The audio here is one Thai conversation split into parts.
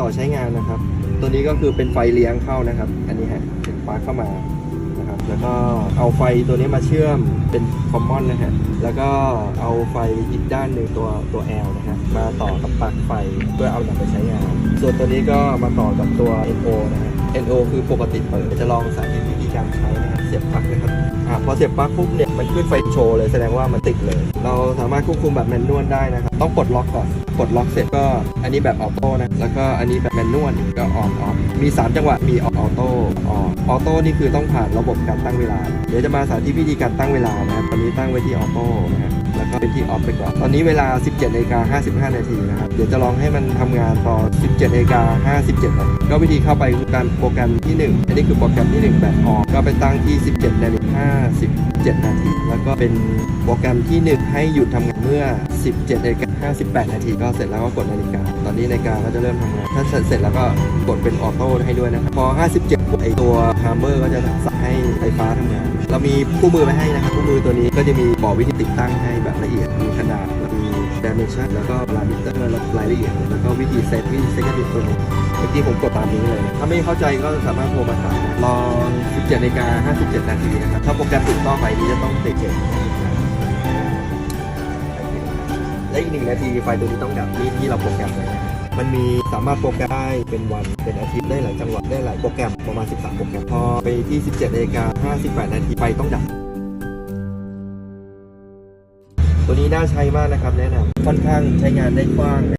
ต่อใช้งานนะครับ ตัวนี้ก็คือเป็นไฟเลี้ยงเข้านะครับ อันนี้ฮะเป็นปลั๊กเข้ามานะครับ แล้วก็เอาไฟตัวนี้มาเชื่อมเป็นคอมมอนนะฮะแล้วก็เอาไฟอีกด้านหนึ่งตัวตัว L นะฮะมาต่อกับปลั๊กไฟเพื่อเอานำไปใช้งาน ส่วนตัวนี้ก็มาต่อกับตัว NO นะฮะ NO คือปกติเปิดจะลองสาธิตวิธีการใช้นะครับเสียบปลั๊กนะครับ อะพอเสียบปลั๊กปุ๊บเนี่ยมันขึ้นไฟโชว์เลยแสดงว่ามันติดเลย เราสามารถควบคุมแบบแมนนวลได้นะครับต้องปลดล็อกก่อนปลดล็อกเสร็จก็อันนี้แบบออโต้นะแล้วก็อันนี้แบบแมนนวลก็ออนออฟมี3จังหวะมีออโต้ออนออโต้นี่คือต้องผ่านระบบการตั้งเวลา เดี๋ยวจะมาสาธิตวิธีการตั้งเวลานะครับตอนนี้ตั้งไว้ที่ออโต้นะครับ แล้วก็เป็นที่ออฟไปก่อน ตอนนี้เวลา 17นาฬิกา55 นาทีนะครับ เดี๋ยวจะลองให้มันทำงานต่อ17นาฬิกา57นาทีก็วิธีเข้าไปคือการโปรแกรมที่ 1 อันนี้คือโปรแกรมที่ 1 แบบออกก็ไปตั้งที่ 17นาฬิกา57 นาที แล้วก็เป็นโปรแกรมที่ 1 ให้หยุดทำงานเมื่อ 17นาฬิกา58 นาที ก็เสร็จแล้วก็กดนาฬิกา ตอนนี้นาฬิกาก็จะเริ่มทำงาน ถ้าเสร็จแล้วก็กดเป็นออโต้ให้ด้วยนะครับพอ 57ปุ๊บ ไอตัวฮาร์เมอร์ก็จะสั่งให้ไฟฟ้าทำงาน เรามีคู่มือมาให้นะครับคู่มือตัวนี้ก็จะมีบอกวิธีติดตั้งให้แบบละเอียด มีขนาด มีดิเมนชันแล้วก็พารามิเตอร์แล้วรายละเอียด แล้วก็วิธีเซตวิธีเซตกระดิ่ตัวนี้เมื่อกี้ผมกดตามนี้เลย ถ้าไม่เข้าใจก็สามารถโทรมาถามรอ 17นาฬิกา57 นาทีนะครับ ถ้าโปรแกรมถูกต้องไปนี้จะต้องติดเก็บและอีกหนึ่งนาทีไฟตัวนี้ต้องดับนี่ที่เราโปรแกรมไว้ มันมีสามารถโปรแกรมได้เป็นวันเป็นอาทิตย์ได้หลายจังหวัดได้หลายโปรแกรมประมาณ 13 โปรแกรม พอไปที่ 17นาฬิกา58 นาทีไฟต้องดับ ตัวนี้น่าใช้มากนะครับแนะนำค่อนข้างใช้งานได้กว้าง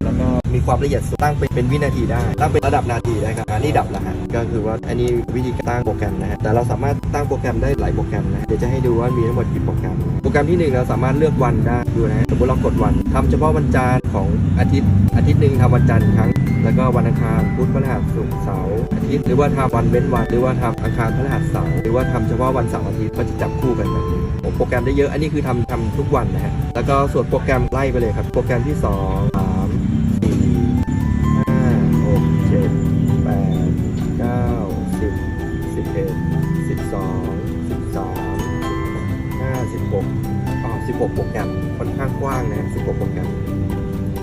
มีความละเอียดตั้งเป็นวินาทีได้ ตั้งเป็นระดับนาทีได้ครับอันนี้ดับนะฮะก็คือว่าอันนี้วิธีตั้งโปรแกรมนะฮะแต่เราสามารถตั้งโปรแกรมได้หลายโปรแกรมนะเดี๋ยวจะให้ดูว่ามีทั้งหมดกี่โปรแกรมโปรแกรมที่ 1 เราสามารถเลือกวันได้ดูนะสมมติเรากดวัน ทำเฉพาะวันจันทร์ของอาทิตย์อาทิตย์หนึ่งทำวันจันทร์ครั้งแล้วก็วันอังคารพุธพฤหัสศุกร์เสาร์อาทิตย์หรือว่าทำวันเว้นวันหรือว่าทำอังคารพฤหัสเสาร์หรือว่าทำเฉพาะวันเสาร์อาทิตย์ก็จะจับคู่กันแบบนี้โปรแกรมได้เยอะอันนี้คือทำทำทุกวันนะฮะแล้วก็ส่วนโปรแกรมไล่ไปเลยครับโปรแกรมที่2 16 16 โปรแกรมค่อนข้างกว้างนะ 16 โปรแกรม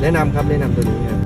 แนะนำครับ แนะนำตัวนี้ครับ